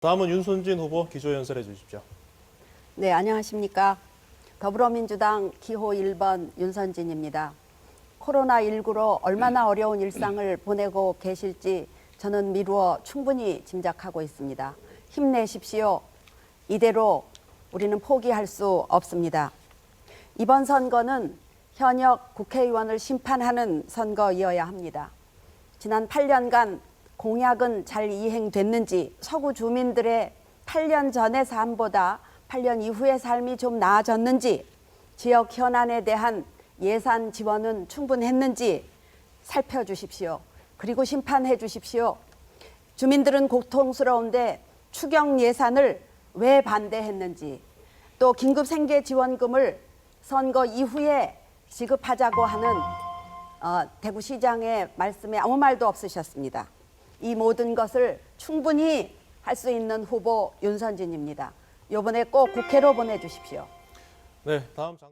다음은 윤선진 후보 기조 연설해 주십시오. 네, 안녕하십니까. 더불어민주당 기호 1번 윤선진입니다. 코로나19로 얼마나 어려운 일상을 보내고 계실지 저는 미루어 충분히 짐작하고 있습니다. 힘내십시오. 이대로 우리는 포기할 수 없습니다. 이번 선거는 현역 국회의원을 심판하는 선거이어야 합니다. 지난 8년간 공약은 잘 이행됐는지 서구 주민들의 8년 전의 삶보다 8년 이후의 삶이 좀 나아졌는지 지역 현안에 대한 예산 지원은 충분했는지 살펴주십시오. 그리고 심판해 주십시오. 주민들은 고통스러운데 추경 예산을 왜 반대했는지 또 긴급 생계 지원금을 선거 이후에 지급하자고 하는 어, 대구시장의 말씀에 아무 말도 없으셨습니다. 이 모든 것을 충분히 할 수 있는 후보 윤선진입니다. 이번에 꼭 국회로 보내주십시오. 네, 다음 장...